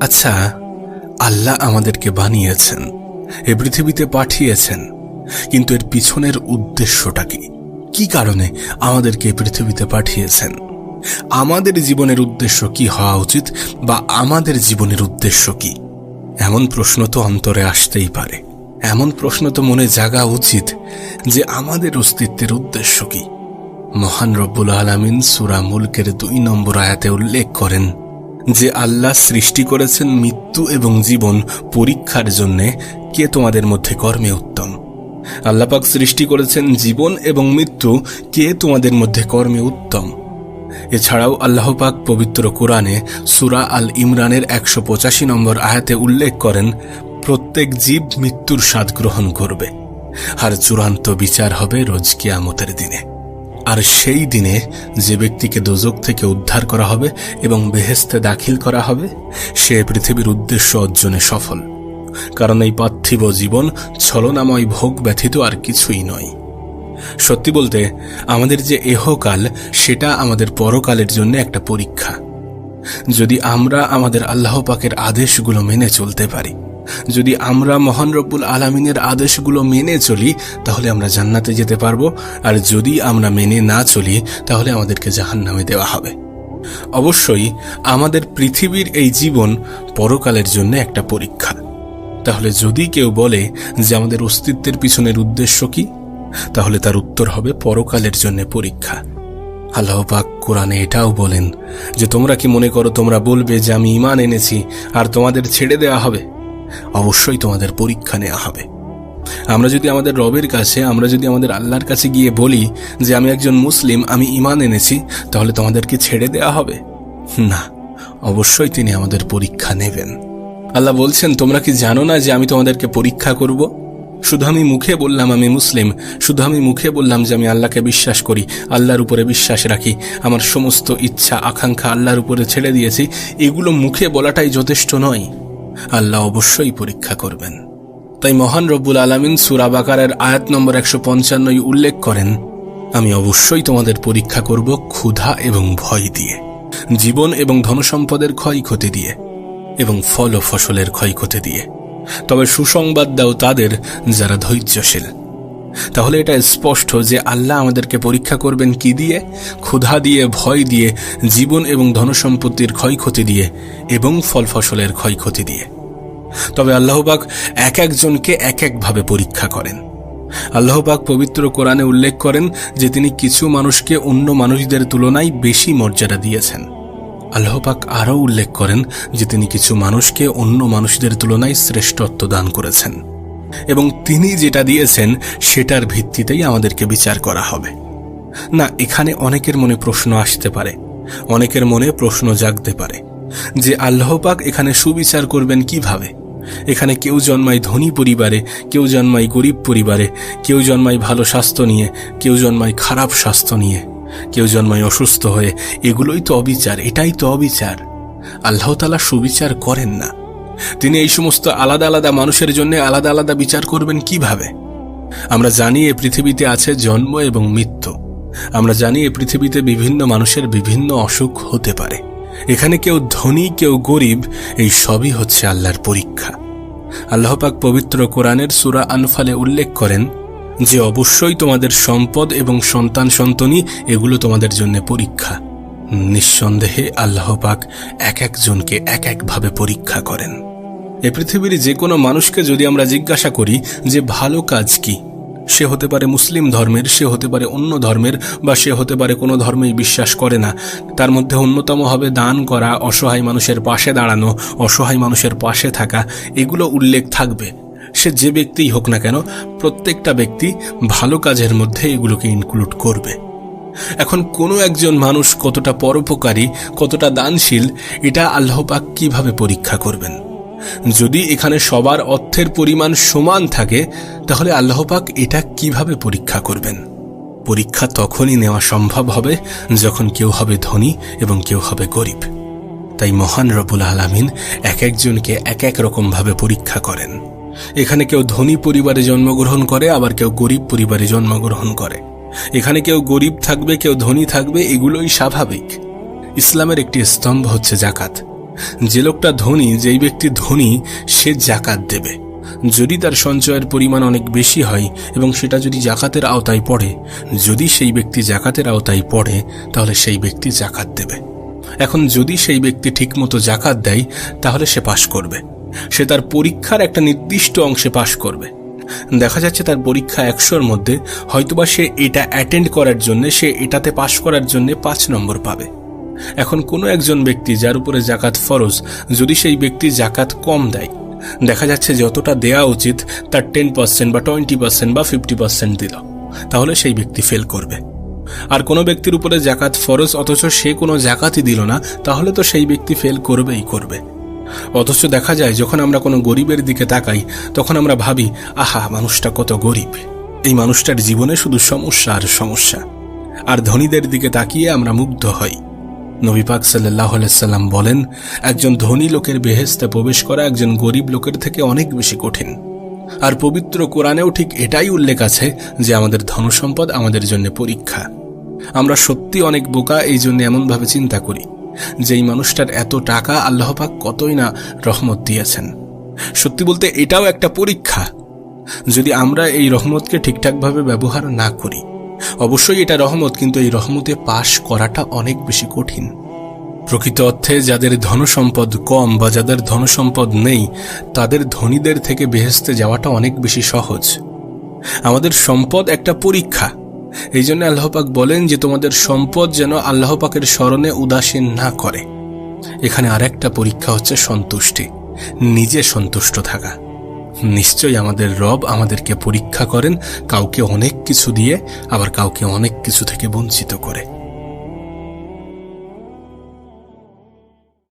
আচ্ছা আল্লাহ আমাদেরকে বানিয়েছেন, এ পৃথিবীতে পাঠিয়েছেন, কিন্তু এর পিছনের উদ্দেশ্যটা কি? কি কারণে আমাদেরকে পৃথিবীতে পাঠিয়েছেন? আমাদের জীবনের উদ্দেশ্য কি হওয়া উচিত বা আমাদের জীবনের উদ্দেশ্য কি? এমন প্রশ্ন তো অন্তরে আসতেই পারে। এমন প্রশ্ন তো মনে জাগা উচিত যে আমাদের অস্তিত্বের উদ্দেশ্য কি? মহান রব্বুল আলমিন সুরা মুলকের দুই নম্বর আয়াতে উল্লেখ করেন যে আল্লাহ সৃষ্টি করেছেন মৃত্যু এবং জীবন পরীক্ষার জন্যে কে তোমাদের মধ্যে কর্মে উত্তম? আল্লাপাক সৃষ্টি করেছেন জীবন এবং মৃত্যু কে তোমাদের মধ্যে কর্মে উত্তম? এছাড়াও আল্লাহপাক পবিত্র কোরআনে সুরা আল ইমরানের একশো পঁচাশি নম্বর আয়াতে উল্লেখ করেন, প্রত্যেক জীব মৃত্যুর স্বাদ গ্রহণ করবে। আর চূড়ান্ত বিচার হবে রোজ কিয়ামতের দিনে। আর সেই দিনে যে ব্যক্তিকে দোজক থেকে উদ্ধার করা হবে এবং বেহেস্তে দাখিল করা হবে, সে পৃথিবীর উদ্দেশ্য অর্জনে সফল। কারণ এই পার্থিব জীবন ছলনাময় ভোগ ব্যথিত আর কিছুই নয়। সত্যি বলতে, আমাদের যে এহকাল, সেটা আমাদের পরকালের জন্য একটা পরীক্ষা। যদি আমরা আমাদের আল্লাহ পাকের আদেশগুলো মেনে চলতে পারি যদি আমরা মহান রব্বুল আলমিনের আদেশগুলো মেনে চলি, তাহলে আমরা জান্নাতে যেতে পারব। আর যদি আমরা মেনে না চলি, তাহলে আমাদেরকে জাহান নামে দেওয়া হবে। অবশ্যই আমাদের পৃথিবীর এই জীবন পরকালের জন্য একটা পরীক্ষা। তাহলে যদি কেউ বলে যে আমাদের অস্তিত্বের পিছনের উদ্দেশ্য কি, তাহলে তার উত্তর হবে পরকালের জন্য পরীক্ষা। আল্লাহ পাক কোরআনে এটাও বলেন যে, তোমরা কি মনে করো তোমরা বলবে যে আমি ইমান এনেছি, আর তোমাদের ছেড়ে দেওয়া হবে? অবশ্যই তোমাদের পরীক্ষা নেওয়া হবে। আমরা যদি আমাদের রবের কাছে, আমরা যদি আমাদের আল্লাহর কাছে গিয়ে বলি যে, আমি একজন মুসলিম, আমি ইমান এনেছি তাহলে তোমাদেরকে ছেড়ে দেওয়া হবে? না, অবশ্যই তিনি আমাদের পরীক্ষা নেবেন। আল্লাহ বলছেন, তোমরা কি জানো না যে আমি তোমাদেরকে পরীক্ষা করব? শুধু আমি মুখে বললাম আমি মুসলিম, শুধু আমি মুখে বললাম যে আমি আল্লাহকে বিশ্বাস করি, আল্লাহর উপরে বিশ্বাস রাখি, আমার সমস্ত ইচ্ছা, আকাঙ্ক্ষা আল্লাহর উপরে ছেড়ে দিয়েছি, এগুলো মুখে বলাটাই যথেষ্ট নয়। আল্লাহ অবশ্যই পরীক্ষা করবেন। তাই মহান রব্বুল আলমিন সুরাবাকারের আয়াত নম্বর একশো পঞ্চান্নই উল্লেখ করেন, আমি অবশ্যই তোমাদের পরীক্ষা করব ক্ষুধা এবং ভয় দিয়ে, জীবন এবং ধনসম্পদের ক্ষয়ক্ষতি দিয়ে এবং ফল ও ফসলের ক্ষয়ক্ষতি দিয়ে। তবে সুসংবাদ দাও তাদের যারা ধৈর্যশীল। তাহলে এটা স্পষ্ট যে আল্লাহ আমাদেরকে পরীক্ষা করবেন কি দিয়ে? ক্ষুধা দিয়ে, ভয় দিয়ে, জীবন এবং ধনসম্পত্তির ক্ষয়ক্ষতি দিয়ে এবং ফল ফসলের ক্ষয়ক্ষতি দিয়ে। তবে আল্লাহবাক এক একজনকে এক একভাবে পরীক্ষা করেন। আল্লাহবাক পবিত্র কোরআনে উল্লেখ করেন যে তিনি কিছু মানুষকে অন্য মানুষদের তুলনায় বেশি মর্যাদা দিয়েছেন। আল্লাহপাক আরও উল্লেখ করেন যে তিনি কিছু মানুষকে অন্য মানুষদের তুলনায় শ্রেষ্ঠত্ব দান করেছেন। এবং তিনি যেটা দিয়েছেন, সেটার ভিত্তিতেই আমাদেরকে বিচার করা হবে। না, এখানে অনেকের মনে প্রশ্ন আসতে পারে। অনেকের মনে প্রশ্ন জাগতে পারে যে আল্লাহপাক এখানে সুবিচার করবেন কীভাবে? এখানে কেউ জন্মায় ধনী পরিবারে, কেউ জন্মায় গরিব পরিবারে, কেউ জন্মায় ভালো স্বাস্থ্য নিয়ে, কেউ জন্মায় খারাপ স্বাস্থ্য নিয়ে, কেউ জন্মায় অসুস্থ হয়ে। এগুলোই তো অবিচার, এটাই তো অবিচার। আল্লাহ তালা সুবিচার করেন না। তিনি এই সমস্ত আলাদা আলাদা মানুষের জন্য আলাদা আলাদা বিচার করবেন কীভাবে? আমরা জানি এ পৃথিবীতে আছে জন্ম এবং মৃত্যু। আমরা জানি এ পৃথিবীতে বিভিন্ন মানুষের বিভিন্ন অসুখ হতে পারে। এখানে কেউ ধনী, কেউ গরিব, এই সবই হচ্ছে আল্লাহর পরীক্ষা। আল্লাহপাক পবিত্র কোরআনের সুরা আনফালে উল্লেখ করেন যে, অবশ্যই তোমাদের সম্পদ এবং সন্তান সন্তনি এগুলো তোমাদের জন্য পরীক্ষা। নিঃসন্দেহে আল্লাহ পাক এক একজনকে এক একভাবে পরীক্ষা করেন। এ পৃথিবীর যে কোনো মানুষকে যদি আমরা জিজ্ঞাসা করি যে ভালো কাজ কি, সে হতে পারে মুসলিম ধর্মের, সে হতে পারে অন্য ধর্মের বা সে হতে পারে কোনো ধর্মেই বিশ্বাস করে না। তার মধ্যে অন্যতম হবে দান করা, অসহায় মানুষের পাশে দাঁড়ানো, অসহায় মানুষের পাশে থাকা, এগুলো উল্লেখ থাকবে। সে যে ব্যক্তিই হোক না কেন, প্রত্যেকটা ব্যক্তি ভালো কাজের মধ্যে এগুলোকে ইনক্লুড করবে। এখন কোনো একজন মানুষ কতটা পরোপকারী, কতটা দানশীল, এটা আল্লাহপাক কীভাবে পরীক্ষা করবেন? যদি এখানে সবার অর্থের পরিমাণ সমান থাকে, তাহলে আল্লাহপাক এটা কীভাবে পরীক্ষা করবেন? পরীক্ষা তখনই নেওয়া সম্ভব হবে যখন কেউ হবে ধনী এবং কেউ হবে গরিব। তাই মহান রবুল আলমিন এক একজনকে এক এক রকমভাবে পরীক্ষা করেন। এখানে কেউ ধনী পরিবারে জন্মগ্রহণ করে, আবার কেউ গরিব পরিবারে জন্মগ্রহণ করে। এখানে কেউ গরিব থাকবে, কেউ ধনী থাকবে, এগুলোই স্বাভাবিক। ইসলামের একটি স্তম্ভ হচ্ছে জাকাত যে লোকটা ধনী, যেই ব্যক্তি ধনী, সে জাকাত দেবে। যদি তার সঞ্চয়ের পরিমাণ অনেক বেশি হয় এবং সেটা যদি জাকাতের আওতায় পড়ে, যদি সেই ব্যক্তি জাকাতের আওতায় পড়ে, তাহলে সেই ব্যক্তি জাকাত দেবে। এখন যদি সেই ব্যক্তি ঠিকমতো জাকাত দেয়, তাহলে সে পাশ করবে। সে তার পরীক্ষার একটা নির্দিষ্ট অংশে পাশ করবে। দেখা যাচ্ছে তার পরীক্ষা একশোর মধ্যে, হয়তোবা সে এটা অ্যাটেন্ড করার জন্য, সে এটাতে পাশ করার জন্য পাঁচ নম্বর পাবে। এখন কোনো একজন ব্যক্তি যার উপরে জাকাত ফরজ, যদি সেই ব্যক্তি জাকাত কম দেয়, দেখা যাচ্ছে যতটা দেয়া উচিত, তার টেন পার্সেন্ট বা টোয়েন্টি পার্সেন্ট বা ফিফটি পার্সেন্ট দিল, তাহলে সেই ব্যক্তি ফেল করবে। আর কোনো ব্যক্তির উপরে জাকাত ফরজ, অথচ সে কোনো জাকাতই দিল না, তাহলে তো সেই ব্যক্তি ফেল করবেই করবে। অথচ দেখা যায়, যখন আমরা কোনো গরিবের দিকে তাকাই, তখন আমরা ভাবি, আহা, মানুষটা কত গরিব। এই মানুষটার জীবনে শুধু সমস্যা আর সমস্যা। আর ধনীদের দিকে তাকিয়ে আমরা মুগ্ধ হই। নবী পাক সাল্লাহ সাল্লাম বলেন, একজন ধনী লোকের বেহেস্তে প্রবেশ করা একজন গরিব লোকের থেকে অনেক বেশি কঠিন। আর পবিত্র কোরআনেও ঠিক এটাই উল্লেখ আছে যে আমাদের ধনসম্পদ আমাদের জন্য পরীক্ষা। আমরা সত্যি অনেক বোকা, এই জন্য এমনভাবে চিন্তা করি। যে এই মানুষটার এত টাকা আল্লাহ পাক কতই না রহমত দিয়েছেন। সত্যি বলতে এটাও একটা পরীক্ষা। যদি আমরা এই রহমতকে ঠিকঠাকভাবে ব্যবহার না করি, অবশ্যই এটা রহমত, কিন্তু এই রহমতে পাশ করাটা অনেক বেশি কঠিন। প্রকৃত অর্থে যাদের ধনসম্পদ কম বা যাদের ধনসম্পদ নেই, তাদের ধনীদের থেকে বেহেস্তে যাওয়াটা অনেক বেশি সহজ। আমাদের সম্পদ একটা পরীক্ষা। এই জন্য আল্লাহপাক বলেন যে তোমাদের সম্পদ যেন আল্লাহপাকের স্মরণে উদাসীন না করে। এখানে আরেকটা পরীক্ষা হচ্ছে সন্তুষ্টি। নিজে সন্তুষ্ট থাকা। নিশ্চয়ই আমাদের রব আমাদেরকে পরীক্ষা করেন, কাউকে অনেক কিছু দিয়ে, আবার কাউকে অনেক কিছু থেকে বঞ্চিত করে।